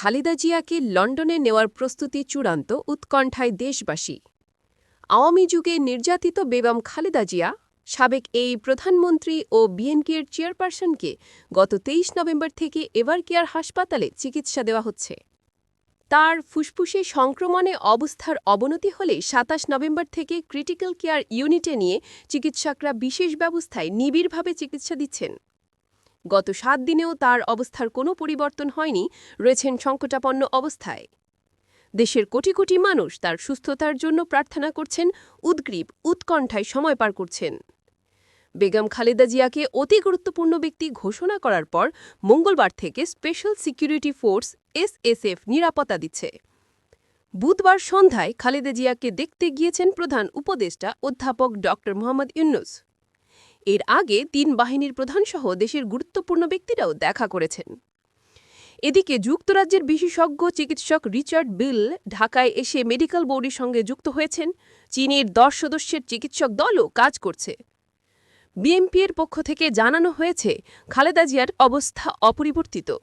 খালেদা জিয়াকে লন্ডনে নেওয়ার প্রস্তুতি চূড়ান্ত উৎকণ্ঠায় দেশবাসী। আওয়ামী যুগে নির্যাতিত বেগম খালেদা জিয়া, সাবেক এই প্রধানমন্ত্রী ও বিএনপির চেয়ারপারসনকে গত তেইশ নভেম্বর থেকে এভার কেয়ার হাসপাতালে চিকিৎসা দেওয়া হচ্ছে। তার ফুসফুসে সংক্রমণে অবস্থার অবনতি হলে সাতাশ নভেম্বর থেকে ক্রিটিক্যাল কেয়ার ইউনিটে নিয়ে চিকিৎসকরা বিশেষ ব্যবস্থায় নিবিড়ভাবে চিকিৎসা দিচ্ছেন। গত সাত দিনেও তার অবস্থার কোনো পরিবর্তন হয়নি, রয়েছেন সংকটাপন্ন অবস্থায়। দেশের কোটি কোটি মানুষ তার সুস্থতার জন্য প্রার্থনা করছেন, উদ্গ্রীব, উৎকণ্ঠায় সময় পার করছেন। বেগম খালেদা জিয়াকে অতি গুরুত্বপূর্ণ ব্যক্তি ঘোষণা করার পর মঙ্গলবার থেকে স্পেশাল সিকিউরিটি ফোর্স এসএসএফ নিরাপত্তা দিচ্ছে। বুধবার সন্ধ্যায় খালেদা জিয়াকে দেখতে গিয়েছেন প্রধান উপদেষ্টা অধ্যাপক ড মোহাম্মদ ইউনুস। এর আগে তিন বাহিনীর প্রধানসহ দেশের গুরুত্বপূর্ণ ব্যক্তিরাও দেখা করেছেন। এদিকে যুক্তরাজ্যের বিশেষজ্ঞ চিকিৎসক রিচার্ড বিল ঢাকায় এসে মেডিকেল বোর্ডের সঙ্গে যুক্ত হয়েছেন। চীনের দশ সদস্যের চিকিৎসক দলও কাজ করছে। বিএমপির পক্ষ থেকে জানানো হয়েছে, খালেদা জিয়ার অবস্থা অপরিবর্তিত।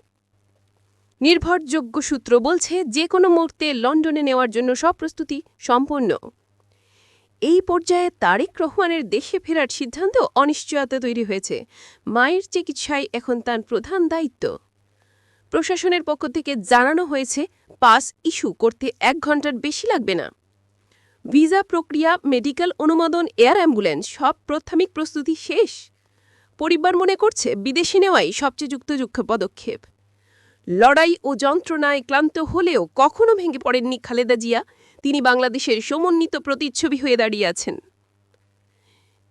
নির্ভরযোগ্য সূত্র বলছে, যে কোনো মুহূর্তে লন্ডনে নেওয়ার জন্য সব প্রস্তুতি সম্পন্ন। এই পর্যায়ে তারেক রহমানের দেশে ফেরার সিদ্ধান্ত অনিশ্চয়তা তৈরি হয়েছে। মায়ের চিকিৎসায় এখন তার প্রধান দায়িত্ব। প্রশাসনের পক্ষ থেকে জানানো হয়েছে, পাস ইস্যু করতে এক ঘণ্টার বেশি লাগবে না। ভিসা প্রক্রিয়া, মেডিকেল অনুমোদন, এয়ার অ্যাম্বুলেন্স সব প্রাথমিক প্রস্তুতি শেষ। পরিবার মনে করছে, বিদেশে নেওয়াই সবচেয়ে যুক্তযুক্ত পদক্ষেপ। লড়াই ও যন্ত্রণায় ক্লান্ত হলেও কখনো ভেঙে পড়েননি খালেদা জিয়া। তিনি বাংলাদেশের সমন্বিত প্রতিচ্ছবি হয়ে দাঁড়িয়ে আছেন।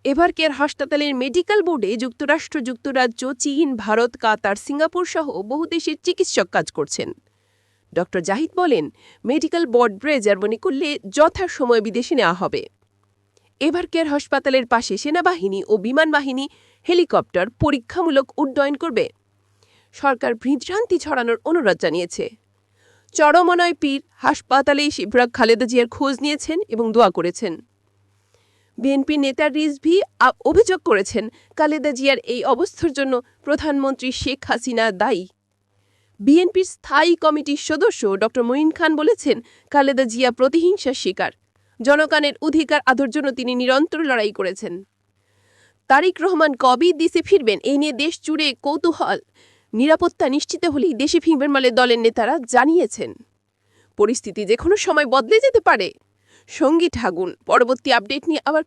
এভার কেয়ার হাসপাতালের মেডিকেল বোর্ডে যুক্তরাষ্ট্র, যুক্তরাজ্য, চীন, ভারত, কাতার, সিঙ্গাপুর সহ বহু দেশের চিকিৎসক কাজ করছেন। ড. জাহিদ বলেন, মেডিকেল বোর্ড জার্মানি করলে যথাসময়ে বিদেশে নেওয়া হবে। এভার কেয়ার হাসপাতালের পাশে সেনাবাহিনী ও বিমান বাহিনী হেলিকপ্টার পরীক্ষামূলক উড্ডয়ন করবে। সরকার বিভ্রান্তি ছড়ানোর অনুরোধ জানিয়েছে। চরমনয় পীর হাসপাতালে শিবরাগ খালেদা জিয়ার খোঁজ নিয়েছেন এবং দোয়া করেছেন। বিএনপি নেতা রিজভি অভিযোগ করেছেন খালেদা জিয়ার এই অবস্থার জন্য প্রধানমন্ত্রী শেখ হাসিনা দায়ী। বিএনপির স্থায়ী কমিটির সদস্য ড মঈন খান বলেছেন, খালেদা জিয়া প্রতিহিংসার শিকার। জনগণের অধিকার আদর জন্য তিনি নিরন্তর লড়াই করেছেন। তারিক রহমান কবি দেশে ফিরবেন এই নিয়ে দেশ জুড়ে কৌতূহল। নিরাপত্তা নিশ্চিত হলেই দেশে ফিরবেন বলে দলের নেতারা জানিয়েছেন। পরিস্থিতি যে কোনো সময় বদলে যেতে পারে। সঙ্গী ঠাগুন, পরবর্তী আপডেট নিয়ে আবার